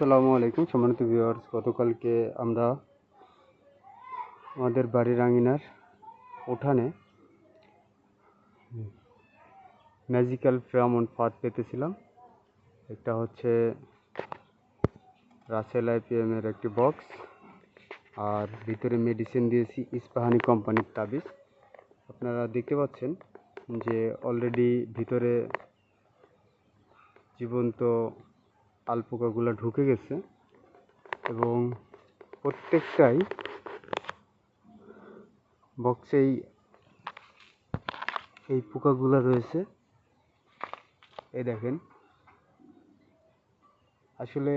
আসসালামু আলাইকুম সম্মানিত ভিউয়ার্স গতকালকে আমরা আমাদের বাড়ির আঙিনার উঠানে ম্যাজিক্যাল ফেরামন ফাঁদ পেতেছিলাম। একটা হচ্ছে রাসেল আইপিএম এর একটি বক্স আর ভিতরে মেডিসিন দিয়েছি ইস্পাহানি কোম্পানির তাবিজ। আপনারা দেখতে পাচ্ছেন যে অলরেডি ভিতরে জীবন্ত আলপোকাগুলো ঢুকে গেছে এবং প্রত্যেকটাই বক্সেই এই পোকাগুলো রয়েছে। এই দেখেন। আসলে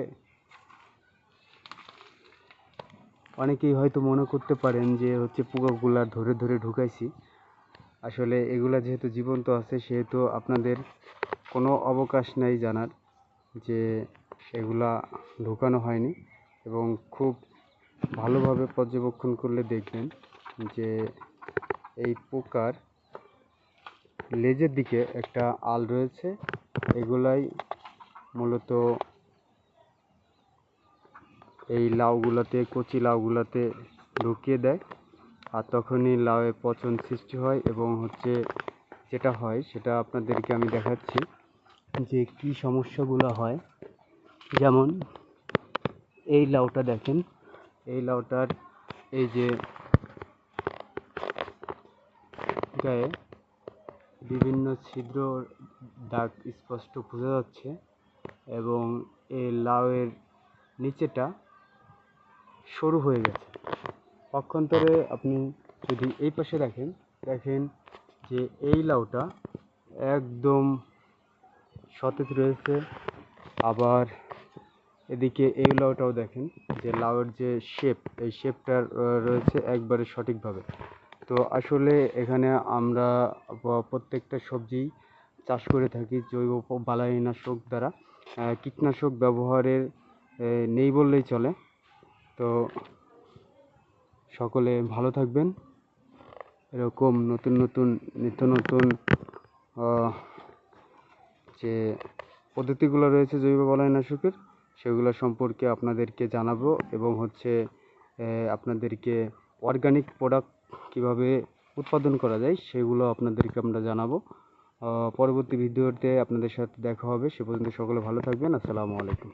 অনেকেই হয়তো মনে করতে পারেন যে হচ্ছে পোকাগুলা ধরে ধরে ঢুকাইছি। আসলে এগুলা যেহেতু জীবন্ত আছে, সেহেতু আপনাদের কোনো অবকাশ নাই জানার যে এগুলা ঢোকানো হয়নি এবং খুব ভালোভাবে পর্যবেক্ষণ করলে দেখবেন যে এই পোকার লেজের দিকে একটা আল রয়েছে। এগুলাই মূলত এই লাউগুলাতে, কচি লাউগুলাতে ঢুকিয়ে দেয় আর তখনই লাউয়ে পচন সৃষ্টি হয় এবং হচ্ছে যেটা হয় সেটা আপনাদেরকে আমি দেখাচ্ছি যে কি সমস্যাগুলো হয়। যেমন এই লাউটা দেখেন, এই লাউটার এই যে গায়ে বিভিন্ন ছিদ্র দাগ স্পষ্ট বোঝা যাচ্ছে এবং এই লাউয়ের নিচেটা সরু হয়ে গেছে। পক্ষান্তরে আপনি যদি এই পাশে দেখেন দেখেন যে এই লাউটা একদম সতেজ রয়েছে, আবার এদিকে এই লাউটাও দেখেন, যে লাউয়ের যে শেপ এই শেপটা রয়েছে একবারে সঠিকভাবে। তো আসলে এখানে আমরা প্রত্যেকটা সবজি চাষ করে থাকি জৈব বালাইনাশক দ্বারা। কীটনাশক ব্যবহারের নেই বললেই চলে। তো সকলে ভালো থাকবেন। এরকম নতুন নতুন, নিত্য নতুন যে পদ্ধতিগুলো রয়েছে জৈব বালাইনাশকের সেগুলো সম্পর্কে আপনাদেরকে জানাব এবং হচ্ছে আপনাদেরকে অর্গানিক প্রোডাক্ট কীভাবে উৎপাদন করা যায় সেগুলো আপনাদেরকে আমরা জানাব। পরবর্তী ভিডিওতে আপনাদের সাথে দেখা হবে। সে পর্যন্ত সকলে ভালো থাকবেন। আসসালামু আলাইকুম।